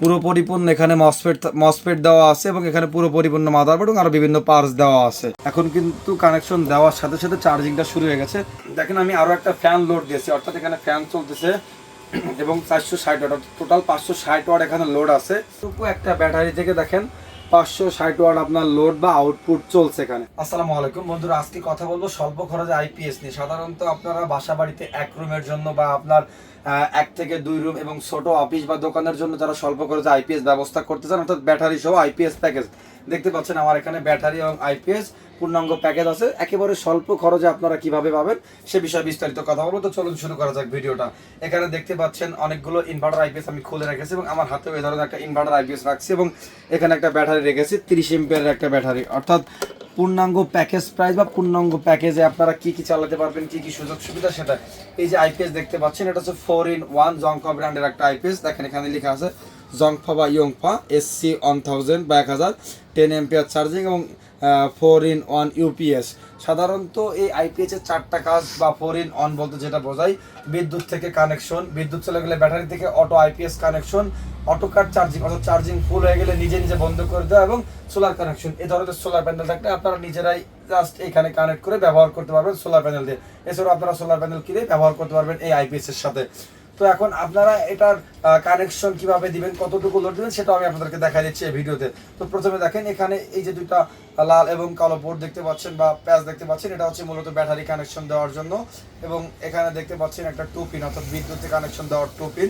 পুরো পরিপূর্ণ, এখানে মসফেট মসফেট দেওয়া আছে এবং এখানে পুরো পরিপূর্ণ মাদারবোর্ড এবং আরও বিভিন্ন পার্টস দেওয়া আছে। এখন কিন্তু কানেকশন দেওয়ার সাথে সাথে চার্জিংটা শুরু হয়ে গেছে। দেখেন আমি আরও একটা ফ্যান লোড দিয়েছি, অর্থাৎ এখানে ফ্যান চলতেছে এবং চারশো ষাট ওয়াট টোটাল পাঁচশো ষাট ওয়াট এখানে লোড আছে। টুকু একটা ব্যাটারি থেকে দেখেন পাঁচশো ষাট ওয়াট আপনার লোড বা আউটপুট চলছে এখানে। আসসালামু আলাইকুম। বন্ধুরা, আজকে কথা বলব স্বল্প খরচে আইপিএস নিয়ে। সাধারণত আপনারা বাসা বাড়িতে এক রুমের জন্য বা আপনার এক থেকে দুই রুম এবং ছোট অফিস বা দোকানের জন্য যারা স্বল্প খরচে আইপিএস ব্যবস্থা করতে চান, অর্থাৎ ব্যাটারি সহ আইপিএস প্যাকেজ দেখতে পাচ্ছেন আমার এখানে ব্যাটারি এবং আইপিএস পূর্ণাঙ্গ প্যাকেজ আছে। একেবারে স্বল্প খরচে আপনারা কীভাবে পাবেন সে বিষয়ে বিস্তারিত কথা বলব। তো চলুন শুরু করা যাক ভিডিওটা। এখানে দেখতে পাচ্ছেন অনেকগুলো ইনভার্টার আইপিএস আমি খুলে রেখেছি এবং আমার হাতেও এই ধরনের একটা ইনভার্টার আইপিএস রাখছি এবং এখানে একটা ব্যাটারি রেখেছি, তিরিশ এমপিয়ারের একটা ব্যাটারি অর্থাৎ পূর্ণাঙ্গ প্যাকেজ প্রাইস বা পূর্ণাঙ্গ প্যাকেজে আপনারা কি কি চালাতে পারবেন, কি কি সুযোগ সুবিধা সেটা এই যে আইপিএস দেখতে পাচ্ছেন, এটা হচ্ছে ফোর ইন ওয়ান জংকা ব্র্যান্ডের একটা আইপিএস দেখেন এখানে লেখা আছে জংফা বা ইয়ংফা, এসসি ওয়ান থাউজেন্ড বা এক হাজার, টেন এমপিআর চার্জিং এবং ফোর ইন ওয়ান ইউপিএস সাধারণত এই আইপিএস এর চারটা কাজ বা ফোর ইন অন বলতে যেটা বোঝায়, বিদ্যুৎ থেকে কানেকশন। বিদ্যুৎ চলে গেলে ব্যাটারি থেকে auto IPS connection, auto cut charging, অর্থাৎ চার্জিং ফুল হয়ে গেলে নিজে নিজে বন্ধ করে দেওয়া এবং সোলার কানেকশন। এ ধরনের সোলার প্যানেল থাকলে আপনারা নিজেরাই জাস্ট এখানে কানেক্ট করে ব্যবহার করতে পারবেন সোলার প্যানেল দিয়ে। এছাড়াও আপনারা সোলার প্যানেল কিনে ব্যবহার করতে পারবেন এই আইপিএস এর সাথে। তো এখন আপনারা এটার কানেকশন কীভাবে দিবেন, কতটুকু লোড দিবেন, সেটাও আমি আপনাদেরকে দেখা দিচ্ছি এই ভিডিওতে। তো প্রথমে দেখেন, এখানে এই যে দুইটা লাল এবং কালো বোর্ড দেখতে পাচ্ছেন বা প্যাচ দেখতে পাচ্ছেন, এটা হচ্ছে মূলত ব্যাটারি কানেকশন দেওয়ার জন্য। এবং এখানে দেখতে পাচ্ছেন একটা টু পিন অর্থাৎ বিদ্যুতে কানেকশন দেওয়ার টু পিন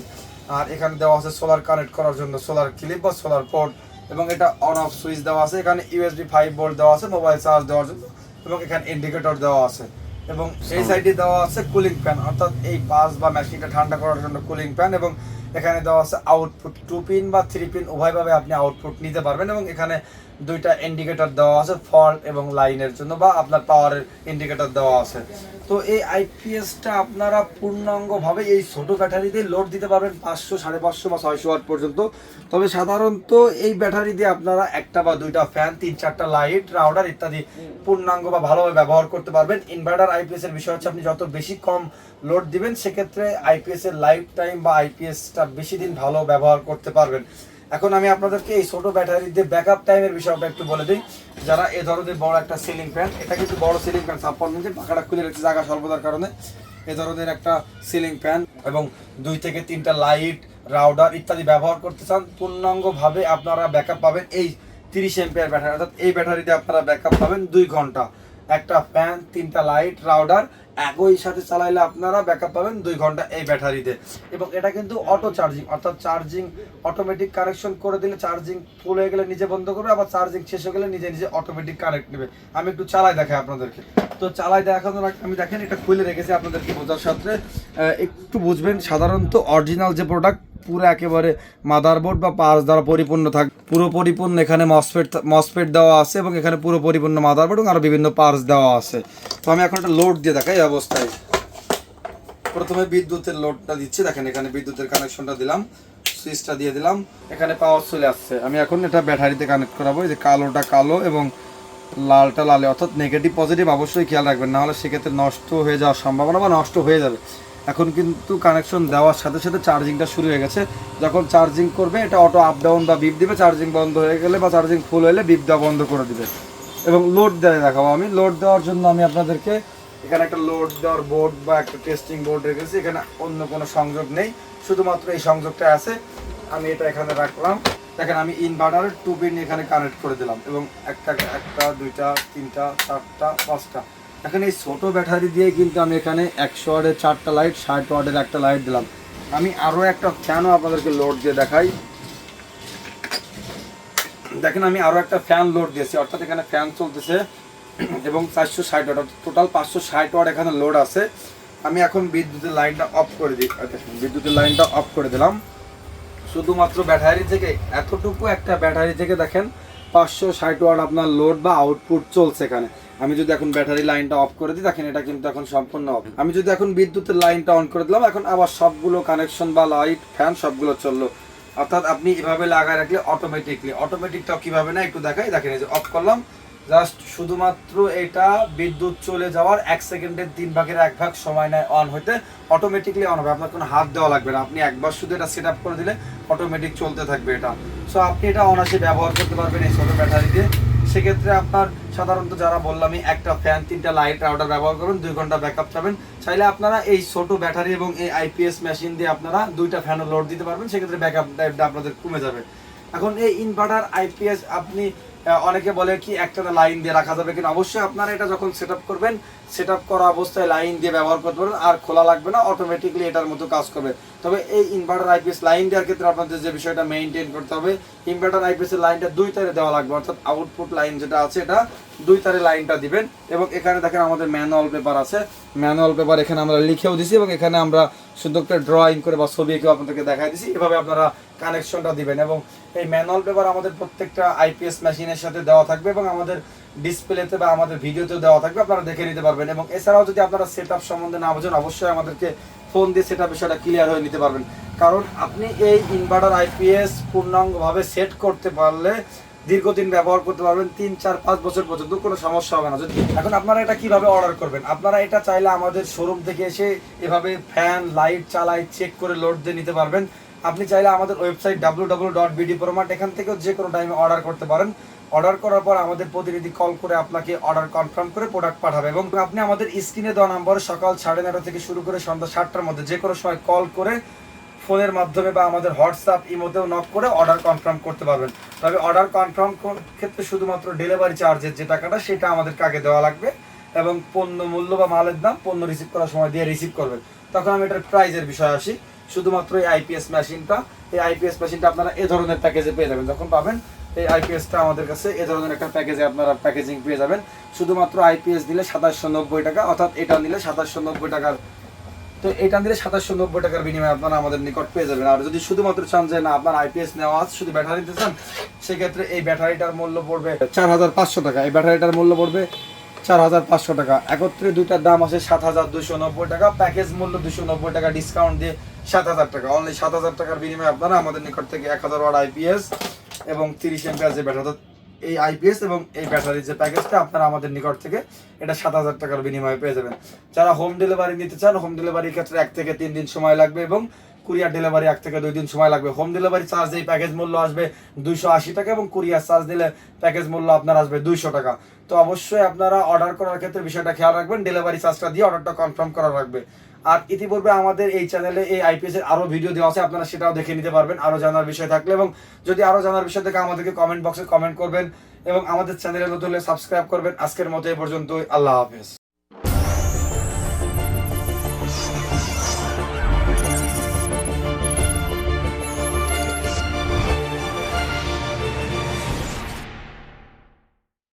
আর এখানে দেওয়া আছে সোলার কানেক্ট করার জন্য সোলার ক্লিপ বা সোলার পোর্ট এবং এটা অন অফ সুইচ দেওয়া আছে, এখানে ইউএসবি ফাইভ বোর্ড দেওয়া আছে মোবাইল চার্জ দেওয়ার জন্য। এবং এখানে ইন্ডিকেটর দেওয়া আছে। এবং এই সাইডে দেওয়া আছে কুলিং ফ্যান অর্থাৎ এই বাস বা মেশিনটা ঠান্ডা করার জন্য কুলিং ফ্যান এবং এখানে দেওয়া আছে আউটপুট টু পিন বা থ্রি পিন উভয়ভাবে আপনি আউটপুট নিতে পারবেন এবং এখানে দুইটা ইন্ডিকেটর দেওয়া আছে ফল্ট এবং লাইনের জন্য বা আপনার পাওয়ারের ইন্ডিকেটর দেওয়া আছে। তো এই আইপিএসটা আপনারা পূর্ণাঙ্গভাবে এই ছোটো ব্যাটারি দিয়ে লোড দিতে পারবেন পাঁচশো, সাড়ে পাঁচশো বা ছয়শো ওয়াট পর্যন্ত। তবে সাধারণত এই ব্যাটারি দিয়ে আপনারা একটা বা দুইটা ফ্যান তিন চারটা লাইট রাউডার ইত্যাদি পূর্ণাঙ্গ বা ভালোভাবে ব্যবহার করতে পারবেন। ইনভার্টার আইপিএস এর বিষয় হচ্ছে আপনি যত বেশি কম লোড দিবেন, সেক্ষেত্রে আইপিএস এর লাইফ টাইম বা আইপিএসটা বেশি দিন ভালো ব্যবহার করতে পারবেন। এখন আমি আপনাদেরকে এই ছোট ব্যাটারি দিয়ে ব্যাকআপ টাইমের বিষয়টা একটু বলে দিই। যারা এ ধরনের বড় একটা সিলিং ফ্যান এটা কিন্তু বড় সিলিং ফ্যান ছাপ্পান্ন ইঞ্চি পাখাটা খুলে রেখেছে জায়গা স্বল্পতার কারণে। এ ধরনের একটা সিলিং ফ্যান এবং দুই থেকে তিনটা লাইট রাউডার ইত্যাদি ব্যবহার করতে চান, পূর্ণাঙ্গভাবে আপনারা ব্যাকআপ পাবেন এই তিরিশ এমপিআর ব্যাটারি অর্থাৎ এই ব্যাটারিতে আপনারা ব্যাকআপ পাবেন দুই ঘণ্টা। একটা ফ্যান তিনটা লাইট রাউডার একই সাথে চালাইলে আপনারা ব্যাকআপ পাবেন দুই ঘণ্টা এই ব্যাটারিতে। এবং এটা কিন্তু অটো চার্জিং অর্থাৎ চার্জিং অটোমেটিক কানেকশন করে দিলে চার্জিং ফুল হয়ে গেলে নিজে বন্ধ করবে, আবার চার্জিং শেষ হয়ে গেলে নিজে নিজে অটোমেটিক কানেক্ট নেবে। আমি একটু চালাই দেখাই আপনাদেরকে। তো চালাই দেখানোর আমি দেখেন, এটা খুলে রেখেছি আপনাদেরকে বোঝার সাথে। একটু বুঝবেন, সাধারণত অরিজিনাল যে প্রোডাক্ট পুরো একেবারে মাদারবোর্ড বা পার্স দ্বারা পরিপূর্ণ থাকবে পুরো পরিপূর্ণ এখানে মসফেট মসফেট দেওয়া আছে এবং এখানে পুরো পরিপূর্ণ মাদারবোর্ড এবং আরও বিভিন্ন পার্স দেওয়া আছে। তো আমি এখন একটা লোড দিয়ে দেখাই এই অবস্থায়। প্রথমে বিদ্যুতের লোডটা দিচ্ছি, দেখেন এখানে বিদ্যুতের কানেকশনটা দিলাম সুইচটা দিয়ে দিলাম, এখানে পাওয়ার চলে আসছে। আমি এখন এটা ব্যাটারিতে কানেক্ট করাবো, এই যে কালোটা কালো এবং লালটা লালে, অর্থাৎ নেগেটিভ পজিটিভ অবশ্যই খেয়াল রাখবেন, নাহলে সেক্ষেত্রে নষ্ট হয়ে যাওয়ার সম্ভাবনা বা নষ্ট হয়ে যাবে। এখন কিন্তু কানেকশন দেওয়ার সাথে সাথে চার্জিংটা শুরু হয়ে গেছে। যখন চার্জিং করবে, এটা অটো আপ ডাউন বা বিপ দিবে চার্জিং বন্ধ হয়ে গেলে বা চার্জিং ফুল হলে বিপ দেওয়া বন্ধ করে দিবে। এবং লোড দেওয়া দেখাবো আমি। লোড দেওয়ার জন্য আমি আপনাদেরকে এখানে একটা লোড দেওয়ার বোর্ড বা একটা টেস্টিং বোর্ড রেখেছি। এখানে অন্য কোনো সংযোগ নেই। শুধুমাত্র এই সংযোগটা আছে। আমি এটা এখানে রাখলাম। দেখেন আমি ইনভার্টারের টু পিন এখানে কানেক্ট করে দিলাম এবং একটা একটা, দুইটা, তিনটা, চারটা, পাঁচটা এখন এই ছোটো ব্যাটারি দিয়ে কিন্তু আমি এখানে একশো ওয়ার্ডের চারটা লাইট ষাট ওয়ার্ডের একটা লাইট দিলাম। আমি আরও একটা ফ্যানও আপনাদেরকে লোড দিয়ে দেখাই। দেখেন আমি আরও একটা ফ্যান লোড দিয়েছি, অর্থাৎ এখানে ফ্যান চলতেছে এবং চারশো ষাট ওয়াট টোটাল পাঁচশো ষাট ওয়াট এখানে লোড আছে। আমি এখন বিদ্যুতের লাইনটা অফ করে দিই বিদ্যুতের লাইনটা অফ করে দিলাম। শুধুমাত্র ব্যাটারি থেকে, এতটুকু একটা ব্যাটারি থেকে দেখেন পাঁচশো ষাট ওয়াট আপনার লোড বা আউটপুট চলছে এখানে। আমি যদি এখন ব্যাটারি লাইনটা অফ করে দিই, দেখেন এটা কিন্তু এখন সম্পূর্ণ অফ আমি যদি এখন বিদ্যুতের লাইনটা অন করে দিলাম, এখন আবার সবগুলো কানেকশন বা লাইট ফ্যান সবগুলো চলল। অর্থাৎ আপনি এভাবে লাগায় রাখলে অটোমেটিকলি অটোমেটিকটা কীভাবে না একটু দেখাই, দেখেন এই যে অফ করলাম। জাস্ট শুধুমাত্র এটা বিদ্যুৎ চলে যাওয়ার এক সেকেন্ডের তিন ভাগের এক ভাগ সময় নেয় অন হতে অটোমেটিকলি অন হবে। আপনার কোনো হাত দেওয়া লাগবে না। আপনি একবার শুধু এটা সেট আপ করে দিলে অটোমেটিক চলতে থাকবে এটা। সো আপনি এটা অনায়াসে ব্যবহার করতে পারবেন এই দিয়ে সেক্ষেত্রে আপনার সাধারণত যারা বললামই, একটা ফ্যান তিনটা লাইট রাউটার ব্যবহার করুন, দুই ঘণ্টা ব্যাকআপ পাবেন চাইলে আপনারা এই ছোট ব্যাটারি এবং এই আইপিএস মেশিন দিয়ে আপনারা দুইটা ফ্যানও লোড দিতে পারবেন। সেক্ষেত্রে ব্যাকআপ আপনাদের কমে যাবে। এখন এই ইনভার্টার আইপিএস আপনি অনেকে বলে কি একটা লাইন দিয়ে রাখা যাবে কিন্তু অবশ্যই আপনারা এটা যখন সেট করবেন সেট করা অবস্থায় লাইন দিয়ে ব্যবহার করতে পারবেন, আর খোলা লাগবে না অটোমেটিকলি এটার মতো কাজ করবে। তবে এই ইনভার্টার আইপিএস লাইন দেওয়ার ক্ষেত্রে আপনাদের যে বিষয়টা মেইনটেইন করতে হবে ইনভার্টার আইপিএস এর লাইনটা দুই তারে দেওয়া লাগবে, অর্থাৎ আউটপুট লাইন যেটা আছে, এটা দুই তারে লাইনটা দিবেন। এবং এখানে দেখেন আমাদের ম্যানুয়াল পেপার আছে। ম্যানুয়াল পেপার এখানে আমরা লিখেও দিছি এবং এখানে আমরা সুন্দর একটা ড্রয়িং করে বা ছবি এঁকেও আপনাদেরকে দেখাই দিছি। এভাবে আপনারা কানেকশনটা দিবেন এবং এই ম্যানুয়াল পেপার আমাদের প্রত্যেকটা আইপিএস মেশিনের সাথে দেওয়া থাকবে এবং আমাদের ডিসপ্লেতে বা আমাদের ভিডিওতেও দেওয়া থাকবে, আপনারা দেখে নিতে পারবেন এবং এছাড়াও যদি আপনারা সেট আপ সম্বন্ধে না বোঝেন, অবশ্যই আমাদেরকে ফোন দিয়ে সেট সেটা বিষয়টা ক্লিয়ার হয়ে নিতে পারবেন। কারণ আপনি এই ইনভার্টার আইপিএস পূর্ণাঙ্গভাবে সেট করতে পারলে দীর্ঘদিন ব্যবহার করতে পারবেন, তিন, চার, পাঁচ বছর পর্যন্ত কোনো সমস্যা হবে না। যদি এখন আপনারা এটা কীভাবে অর্ডার করবেন? আপনারা এটা চাইলে আমাদের শোরুম থেকে এসে এভাবে ফ্যান লাইট চালাই চেক করে লোড দিয়ে নিতে পারবেন। আপনি চাইলে আমাদের website W W dot BD প্রমাট এখান থেকেও যে কোনো টাইমে অর্ডার করতে পারেন। অর্ডার করার পর আমাদের প্রতিনিধি কল করে আপনাকে অর্ডার কনফার্ম করে প্রোডাক্ট পাঠাবে এবং আপনি আমাদের স্ক্রিনে দেওয়া নাম্বারে সকাল সাড়ে নটা থেকে শুরু করে সন্ধ্যা সাতটার মধ্যে যে কোনো সময় কল করে ফোনের মাধ্যমে বা আমাদের হোয়াটসঅ্যাপ ইমোতেও নক করে অর্ডার কনফার্ম করতে পারবেন। তবে অর্ডার কনফার্ম ক্ষেত্রে শুধুমাত্র ডেলিভারি চার্জের যে টাকাটা, সেটা আমাদেরকে আগে দেওয়া লাগবে এবং পণ্য মূল্য বা মালের দাম পণ্য রিসিভ করার সময় দিয়ে রিসিভ করবেন। তখন আমি এটার প্রাইজের বিষয়ে আসি। শুধুমাত্র এই আইপিএস মেশিনটা এই আইপিএস মেশিনটা আপনারা এ ধরনের প্যাকেজে পেয়ে যাবেন। যখন পাবেন, এই আইপিএসটা আমাদের কাছে এ ধরনের একটা প্যাকেজে আপনারা প্যাকেজিং পেয়ে যাবেন। শুধুমাত্র আইপিএস দিলে সাতাশশো নব্বই টাকা, অর্থাৎ এটা নিলে সাতাশশো নব্বই টাকার, তো এটা নিলে সাতাশশো নব্বই টাকার বিনিময়ে আপনারা আমাদের নিকট পেয়ে যাবেন। আর যদি শুধুমাত্র চান যে, না, আপনার আইপিএস নেওয়া আছে, শুধু ব্যাটারি নিতে চান, সেক্ষেত্রে এই ব্যাটারিটার মূল্য পড়বে চার হাজার পাঁচশো টাকা। এই ব্যাটারিটার মূল্য পড়বে চার হাজার পাঁচশো টাকা। একত্রে দুইটার দাম আছে সাত হাজার দুশো নব্বই টাকা। প্যাকেজ মূল্য দুশো নব্বই টাকা। ডিসকাউন্ট দিয়ে সাত হাজার টাকা। অনলি সাত হাজার টাকার বিনিময়ে আপনারা আমাদের নিকট থেকে এক হাজার ওয়াট আইপিএস এবং তিরিশ এমপিআর ব্যাটারি এই আইপিএস এবং এই ব্যাটারির যে প্যাকেজটা আপনারা আমাদের নিকট থেকে এটা সাত হাজার টাকার বিনিময়ে পেয়ে যাবেন। যারা হোম ডেলিভারি নিতে চান হোম ডেলিভারির ক্ষেত্রে এক থেকে তিন দিন সময় লাগবে এবং কুরিয়ার ডেলিভারি এক থেকে দুই দিন সময় লাগবে। হোম ডেলিভারি চার্জ এই প্যাকেজ মূল্য আসবে দুইশো আশি টাকা এবং কুরিয়ার চার্জ দিলে প্যাকেজ মূল্য আপনার আসবে দুইশো টাকা। তো অবশ্যই আপনারা অর্ডার করার ক্ষেত্রে বিষয়টা খেয়াল রাখবেন ডেলিভারি চার্জটা দিয়ে অর্ডারটা কনফার্ম করা রাখবে আর ইতিপূর্বে আমাদের এই চ্যানেলে এই আইপিএস এর আরও ভিডিও দেওয়া আছে, আপনারা সেটাও দেখে নিতে পারবেন, আরও জানার বিষয় থাকলে। এবং যদি আরও জানার বিষয় থাকে, আমাদেরকে কমেন্ট বক্সে কমেন্ট করবেন এবং আমাদের চ্যানেলে নতুন সাবস্ক্রাইব করবেন। আজকের মতো এ পর্যন্ত আল্লাহ হাফেজ।